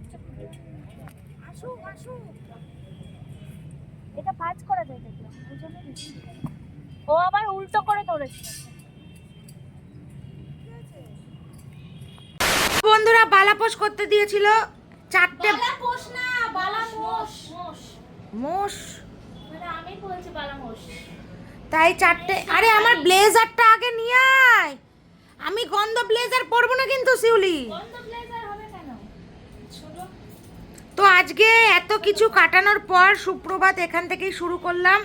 একটা আসুক আসুক এটা ভাঁজ করা যায় দেখলাম ও আবার উল্টো করে ধরেছে। বন্ধুরা বালাপোষ করতে দিয়েছিল চারটে বালা না বালা মোষ। মানে আমি বলছি বালা তাই চারটে আরে আমার ব্লেজারটা আগে নিয়ে আয়। আমি গন্ধ ব্লেজার পরবো না কিন্তু শিউলি। বন্ধ ব্লেজার তো আজকে এত কিছু কাটানোর পর সুপ্রভাত এখান থেকেই শুরু করলাম।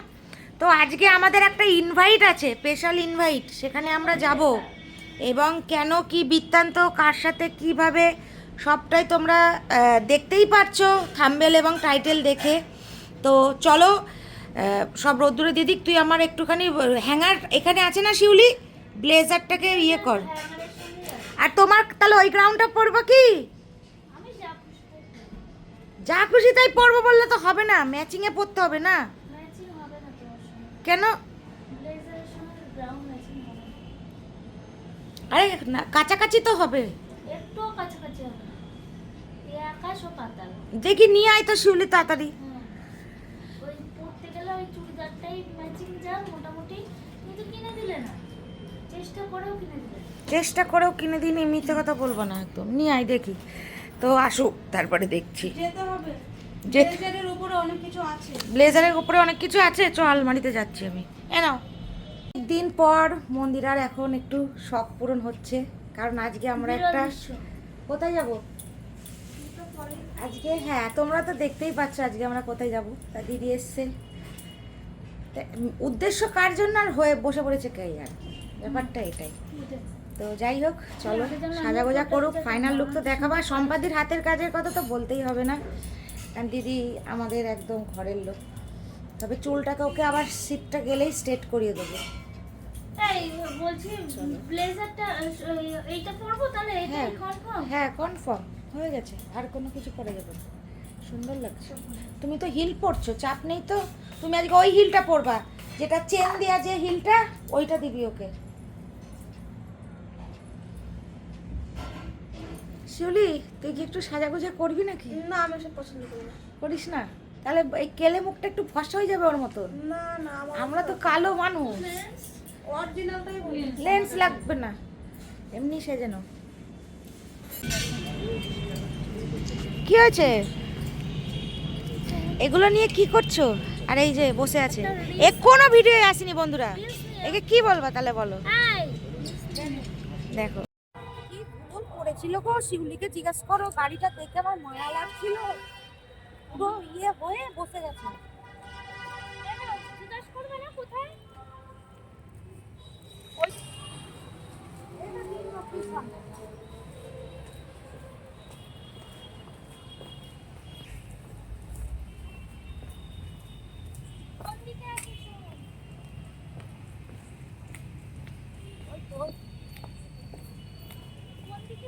তো আজকে আমাদের একটা ইনভাইট আছে স্পেশাল ইনভাইট সেখানে আমরা যাব। এবং কেন, কি বৃত্তান্ত, কার সাথে, কীভাবে, সবটাই তোমরা দেখতেই পারছ থাম্বেল এবং টাইটেল দেখে। তো চলো সব রোদ্দুরে দিদি, তুই আমার একটুখানি হ্যাঙ্গার এখানে আছে না শিউলি? ব্লেজারটাকে ইয়ে কর। আর তোমার, তাহলে ওই গ্রাউন্ডটা পরবো কি? যা খুশি তাই পরবো বললে তো হবে না ম্যাচিংয়ে পরতে হবে না। ম্যাচিং হবে না কেন। আরে না কাছাকাছি তো হবে। দেখি নিয়ে আয় তো শিউলি তাড়াতাড়ি। হ্যাঁ। পড়তে চেষ্টা করেও কিনে দিন মিথ্যে কথা বলব না একদম। নিয়ে আয় দেখি। তো আসুক তারপরে দেখছি। ব্লেজারের উপরে অনেক কিছু আছে। চ আলমারিতে যাচ্ছি আমি। এ নাও। দিন পর মন্দিরার এখন একটু শখ পূরণ হচ্ছে কারণ আজকে আমরা একটা কোথায় যাব? আজকে হ্যাঁ তোমরা তো দেখতেই পাচ্ছ আজকে আমরা কোথায় যাব। তা দিদি এসছে। উদ্দেশ্য কার জন্য আর হয়ে বসে পড়েছে কে আর ব্যাপারটা এটাই। তো যাই হোক চলো সাজা গোজা করুক ফাইনাল লুক তো দেখাবো। সম্পাদির হাতের কাজের কথা তো বলতেই হবে না। কারণ দিদি আমাদের একদম ঘরের লোক। তবে চুলটাকে ওকে আবার সিটটা গেলেই স্ট্রেট করিয়ে দেবো। হ্যাঁ। কনফার্ম হ্যাঁ কনফার্ম হয়ে গেছে আর কোনো কিছু করা যাবে না। সুন্দর লাগছে। তুমি তো হিল পরছো চাপ নেই তো। তুমি আজকে ওই হিলটা পরবা। যেটা চেন দেওয়া যে হিলটা ওইটা দিবি ওকে। শিউলি তুই কি একটু সাজাগোজা করবি নাকি? না আমি সব পছন্দ করি না। করিস না? তাহলে এই কেলে মুখটা একটু ফসা হয়ে যাবে ওর মতন। না না আমরা তো কালো মানুষ। অরিজিনালটাই বলি। লেন্স লাগবে না। এমনি সেজে নাও কি হয়েছে? এগুলো নিয়ে কি করছ? আর এই যে বসে আছে। এ কোনো ভিডিও আসেনি বন্ধুরা। একে কি বলবা তাহলে বলো। দেখো। ভুল গো শিউলিকে জিজ্ঞেস করো গাড়িটা দেখে আমার মায়া লাগছিল। পুরো ইয়ে হয়ে বসে গেছে। কোথায় কোন দিকে আছে শোন? ওই তো। কোন দিকে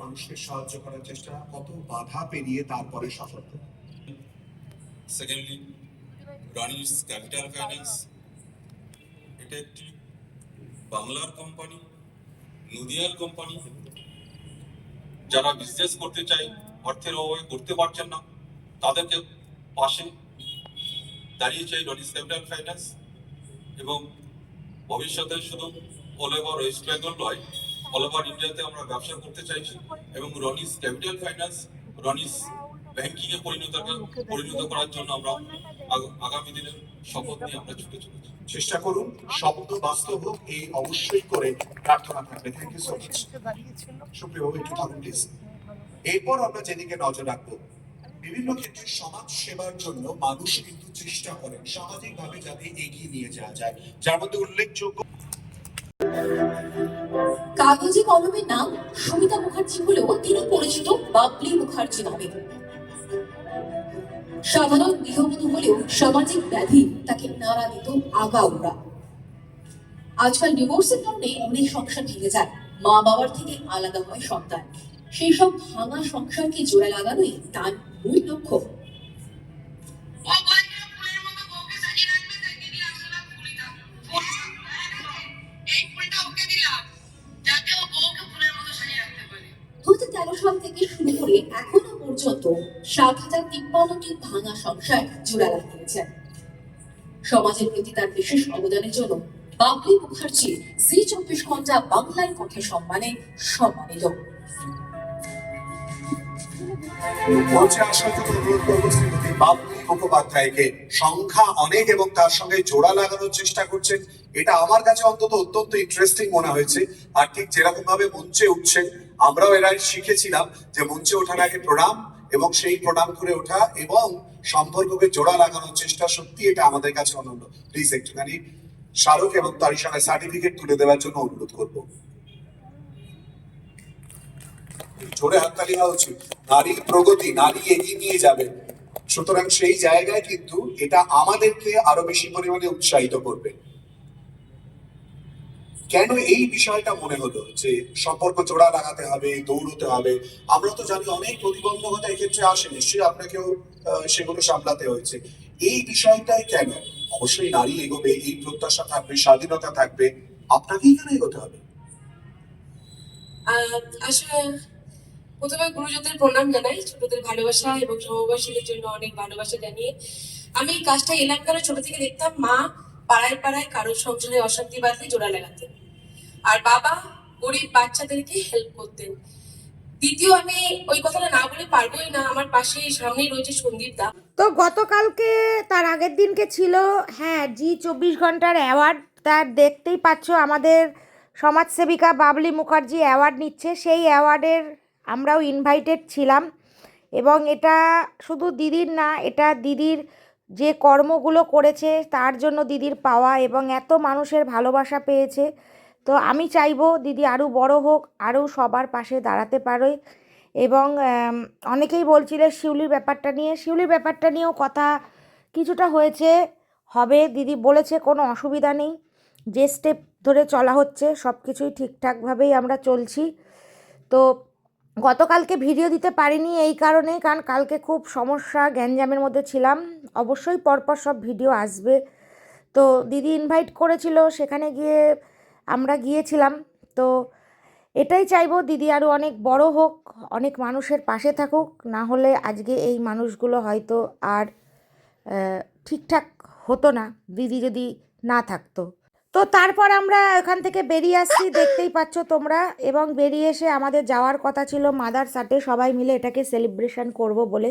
মানুষকে সাহায্য করার চেষ্টা, কত বাধা পেরিয়ে তারপরে সফল সেকেন্ডলি রানিস ক্যাপিটাল ফাইন্যান্স এটা একটি বাংলার কোম্পানি নদিয়ার কোম্পানি যারা বিজনেস করতে চাই অর্থের অভাবে করতে পারছেন না, তাদেরকে পাশে দাঁড়িয়ে চাই রনিস ক্যাপিটাল ফাইন্যান্স এবং ভবিষ্যতে শুধু অল ওয়েস্ট বেঙ্গল নয় অল ইন্ডিয়াতে আমরা ব্যবসা করতে চাইছি এবং রনিস ক্যাপিটাল ফাইন্যান্স রনিস ব্যাংকিং এ পরিণত পরিণত করার জন্য আমরা আগামী দিনে শপথ নিয়ে আমরা ছুটে চলেছি। চেষ্টা করুন স্বপ্ন বাস্তব হোক, এই অবশ্যই করে প্রার্থনা থাকবে। থ্যাংক ইউ সো মাচ সুপ্রিয় বাবু, একটু থাকুন প্লিজ এরপর আমরা যেদিকে নজর রাখব, বিভিন্ন ক্ষেত্রে সমাজ সেবার জন্য মানুষ কিন্তু চেষ্টা করেন সামাজিক ভাবে যাতে এগিয়ে নিয়ে যাওয়া যায়। যার মধ্যে উল্লেখযোগ্য কাগজে কলমের নাম সুমিতা মুখার্জি হলেও তিনি পরিচিত বাবলি মুখার্জি নামে। সাধারণ গৃহবধূ হলেও সামাজিক ব্যাধি তাকে নাড়া দিত আগাউরা আজকাল ডিভোর্সের কারণে অনেক সংসার ভেঙে যায়। মা বাবার থেকে আলাদা হয় সন্তান। সেই সব ভাঙা সংসারকে জোড়া লাগানোই তার মূল লক্ষ্য। তিপ্পান্নটি ভাঙা সংসার লাগিয়েছেন সমাজের প্রতি তার বিশেষ অবদানের জন্য বাবলি মুখার্জি চব্বিশ ঘণ্টা সম্মানে সম্মানিত। মঞ্চে আসার জন্য অনুরোধ করব বাবলি মুখোপাধ্যায়কে। সংখ্যা অনেক এবং তার সঙ্গে জোড়া লাগানোর চেষ্টা করছেন। এটা আমার কাছে অন্তত অত্যন্ত ইন্টারেস্টিং মনে হয়েছে। আর ঠিক যেরকম ভাবে মঞ্চে উঠছেন, আমরাও এরা শিখেছিলাম যে মঞ্চে ওঠার আগে প্রণাম এবং সেই প্রণাম করে ওঠা এবং সম্পর্ককে জোড়া লাগানোর চেষ্টা সত্যি এটা আমাদের কাছে অনন্য। প্লিজ একটুখানি স্মারক এবং তার সঙ্গে সার্টিফিকেট তুলে দেওয়ার জন্য অনুরোধ করব। জোরে হাততালি হওয়া উচিত। নারীর প্রগতি, নারী এগিয়ে নিয়ে যাবে। সুতরাং সেই জায়গায় কিন্তু এটা আমাদেরকে আরও বেশি পরিমাণে উৎসাহিত করবে। কেন এই বিষয়টা মনে হলো যে সম্পর্ক জোড়া লাগাতে হবে, দৌড়তে হবে? আমরা তো জানি অনেক প্রতিবন্ধকতা এক্ষেত্রে আসে, নিশ্চয়ই আপনাকেও সেগুলো সামলাতে হয়েছে। এই বিষয়টাই কেন? অবশ্যই নারী এগোবে, এই প্রত্যাশা থাকবে, স্বাধীনতা থাকবে। আপনাকেই কেন এগোতে হবে? প্রথমে গুরুজনদের প্রণাম জানাই, ছোটদের ভালোবাসা এবং সমবাসীদের জন্য অনেক ভালোবাসা জানিয়ে। আমি এই কাজটা এলাম কেন ছোট থেকে দেখতাম, মা পাড়ায় পাড়ায় কারোর সংসারে অশান্তি বাঁধলে জোড়া লাগাতেন। আর বাবা গরিব বাচ্চাদেরকে হেল্প করতেন। দ্বিতীয় আমি ওই কথাটা না বলে পারবোই না, আমার পাশে সামনেই রয়েছে সন্দীপ দা। তো গতকালকে তার আগের দিনকে ছিল হ্যাঁ জি, চব্বিশ ঘণ্টার অ্যাওয়ার্ড তার দেখতেই পাচ্ছ আমাদের সমাজসেবিকা বাবলি মুখার্জি অ্যাওয়ার্ড নিচ্ছে। সেই অ্যাওয়ার্ডের আমরাও ইনভাইটেড ছিলাম এবং এটা শুধু দিদির না, এটা দিদির যে কর্মগুলো করেছে তার জন্য দিদির পাওয়া এবং এত মানুষের ভালোবাসা পেয়েছে। তো আমি চাইব দিদি আরও বড় হোক আরও সবার পাশে দাঁড়াতে পারে এবং অনেকেই বলছিলে শিউলির ব্যাপারটা নিয়ে। শিউলির ব্যাপারটা নিয়েও কথা কিছুটা হয়েছে, হবে। দিদি বলেছে কোনো অসুবিধা নেই, যে স্টেপ ধরে চলা হচ্ছে সব কিছুই ঠিকঠাকভাবেই আমরা চলছি। তো গতকালকে ভিডিও দিতে পারিনি এই কারণে কারণ কালকে খুব সমস্যা, গ্যাঞ্জামের মধ্যে ছিলাম। অবশ্যই পরপর সব ভিডিও আসবে। তো দিদি ইনভাইট করেছিল, সেখানে গিয়ে আমরা গিয়েছিলাম। তো এটাই চাইব, দিদি আরও অনেক বড় হোক, অনেক মানুষের পাশে থাকুক। না হলে আজকে এই মানুষগুলো হয়তো আর ঠিকঠাক হতো না, দিদি যদি না থাকতো। তো তারপর আমরা এখান থেকে বেরিয়ে আসছি, দেখতেই পাচ্ছ তোমরা। এবং বেরিয়ে এসে আমাদের যাওয়ার কথা ছিল মাদার সাথে সবাই মিলে এটাকে সেলিব্রেশন করব বলে।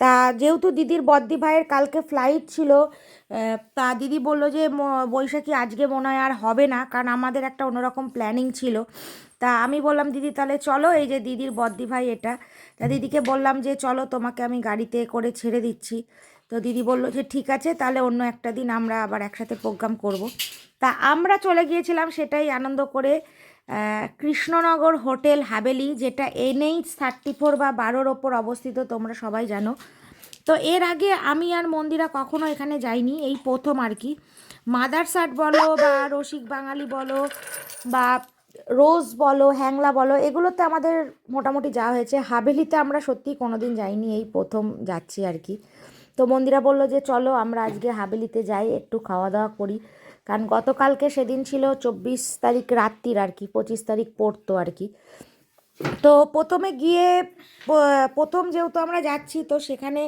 তা যেহেতু দিদির বদ্দি ভাইয়ের কালকে ফ্লাইট ছিল তা দিদি বলল যে বৈশাখী আজকে মনে হয় আর হবে না, কারণ আমাদের একটা অন্যরকম প্ল্যানিং ছিল। তা আমি বললাম, দিদি, তাহলে চলো এই যে দিদির বদ্দি ভাই এটা। তা দিদিকে বললাম যে, চলো তোমাকে আমি গাড়িতে করে ছেড়ে দিচ্ছি। তো দিদি বলল যে, ঠিক আছে, তাহলে অন্য একটা দিন আমরা আবার একসাথে প্রোগ্রাম করব। তা আমরা চলে গিয়েছিলাম সেটাই আনন্দ করে কৃষ্ণনগর হোটেল হাবেলি, যেটা এনএইচ থার্টি ফোর বা বারোর ওপর অবস্থিত, তোমরা সবাই জানো। তো এর আগে আমি আর মন্দিরা কখনো এখানে যাইনি, এই প্রথম আর কি। মাদার সাট বলো বা রসিক বাঙালি বলো বা রোজ বলো, হ্যাংলা বলো, এগুলোতে আমাদের মোটামুটি যাওয়া হয়েছে। হাবেলিতে আমরা সত্যি কোনো দিন যাইনি, এই প্রথম যাচ্ছি আর কি। তো মন্দিরা বলল যে, চলো আমরা আজকে হাবেলিতে যাই, একটু খাওয়া দাওয়া করি। কারণ গতকালকে সেদিন ছিল চব্বিশ তারিখ রাত্রির আর কি, পঁচিশ তারিখ পড়তো আর কি। তো প্রথমে গিয়ে প্রথম যেহেতু আমরা যাচ্ছি, তো সেখানে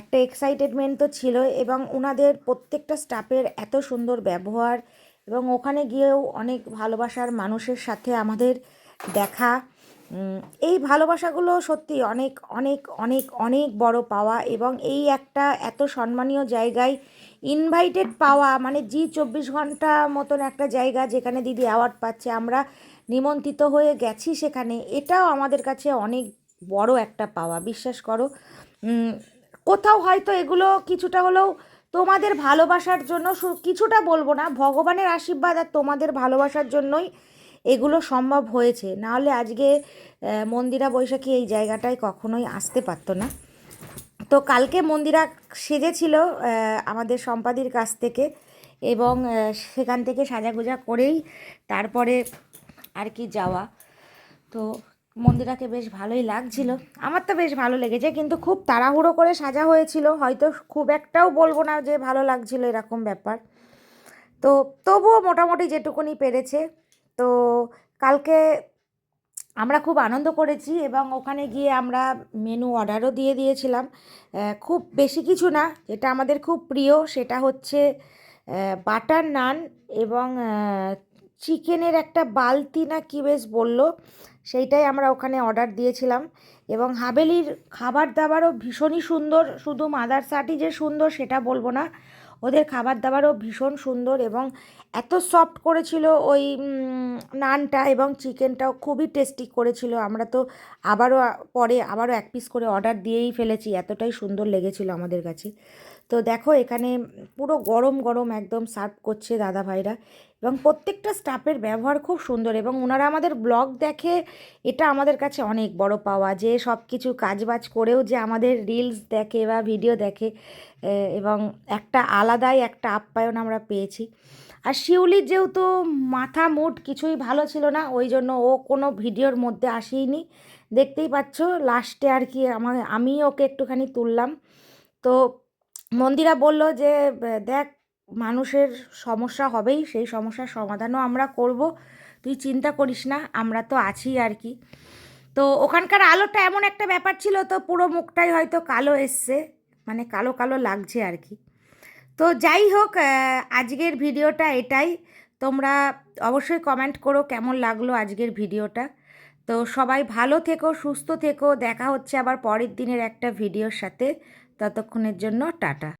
একটা এক্সাইটেডমেন্ট তো ছিল এবং ওনাদের প্রত্যেকটা স্টাফের এত সুন্দর ব্যবহার এবং ওখানে গিয়েও অনেক ভালোবাসার মানুষের সাথে আমাদের দেখা এই ভালোবাসাগুলো সত্যি অনেক অনেক অনেক অনেক বড় পাওয়া এবং এই একটা এত সম্মানীয় জায়গায় ইনভাইটেড পাওয়া মানে জি চব্বিশ ঘণ্টা মতন একটা জায়গা যেখানে দিদি অ্যাওয়ার্ড পাচ্ছে, আমরা নিমন্ত্রিত হয়ে গেছি সেখানে, এটাও আমাদের কাছে অনেক বড় একটা পাওয়া, বিশ্বাস করো। কোথাও হয়তো এগুলো কিছুটা হলেও তোমাদের ভালোবাসার জন্য কিছুটা বলব না, ভগবানের আশীর্বাদ আর তোমাদের ভালোবাসার জন্যই এগুলো সম্ভব হয়েছে। নাহলে আজকে মন্দিরা বৈশাখী এই জায়গাটায় কখনোই আসতে পারতো না। তো কালকে মন্দিরা সেজেছিল আমাদের সম্পাদির কাছ থেকে এবং সেখান থেকে সাজাগোজা করেই তারপরে আর কি যাওয়া। তো মন্দিরাকে বেশ ভালোই লাগছিল। আমার তো বেশ ভালো লেগেছে, কিন্তু খুব তাড়াহুড়ো করে সাজা হয়েছিল। হয়তো খুব একটাও বলব না যে ভালো লাগছিল এরকম ব্যাপার। তো তবুও মোটামুটি যেটুকুনি পেরেছে। তো কালকে আমরা খুব আনন্দ করেছি এবং ওখানে গিয়ে আমরা মেনু অর্ডারও দিয়ে দিয়েছিলাম। খুব বেশি কিছু না, যেটা আমাদের খুব প্রিয় সেটা হচ্ছে বাটার নান এবং চিকেনের একটা বালতি না কি বেশ বলল, সেইটাই আমরা ওখানে অর্ডার দিয়েছিলাম। এবং হাবেলির খাবার দাবারও ভীষণই সুন্দর, শুধু মাদারসাটি যে সুন্দর সেটা বলব না, ওদের খাবার দাবারও ভীষণ সুন্দর এবং এত সফট করেছিল ওই নানটা এবং চিকেনটাও খুবই টেস্টি করেছিল। আমরা তো আবারও, পরে আবারও এক পিস করে অর্ডার দিয়েই ফেলেছি। এতটাই সুন্দর লেগেছিল আমাদের কাছে। তো দেখো এখানে পুরো গরম গরম একদম সার্ভ করছে দাদা ভাইরা এবং প্রত্যেকটা স্টাফের ব্যবহার খুব সুন্দর এবং ওনারা আমাদের ব্লগ দেখে এটা আমাদের কাছে অনেক বড় পাওয়া যে সব কিছু কাজবাজ করেও যে আমাদের রিলস দেখে বা ভিডিও দেখে এবং একটা আলাদাই একটা আপ্যায়ন আমরা পেয়েছি। আর শিউলির যেহেতু মাথা মুড কিছুই ভালো ছিল না, ওই জন্য ও কোনো ভিডিওর মধ্যে আসেইনি। দেখতেই পাচ্ছ লাস্টে আর কি আমার আমি ওকে একটুখানি তুললাম। তো মন্দিরা বলল যে দেখ, মানুষের সমস্যা হবেই, সেই সমস্যার সমাধানও আমরা করব। তুই চিন্তা করিস না, আমরা তো আছি আর কি। তো ওখানকার আলোটা এমন একটা ব্যাপার ছিল, তো পুরো মুখটাই হয়তো কালো এসছে মানে কালো কালো লাগছে আর কি। তো যাই হোক আজকের ভিডিওটা এটাই। তোমরা অবশ্যই কমেন্ট করো কেমন লাগল আজকের ভিডিওটা। তো সবাই ভালো থেকো, সুস্থ থেকো, দেখা হচ্ছে আবার পরের দিনের একটা ভিডিওর সাথে। ততক্ষণের জন্য টাটা।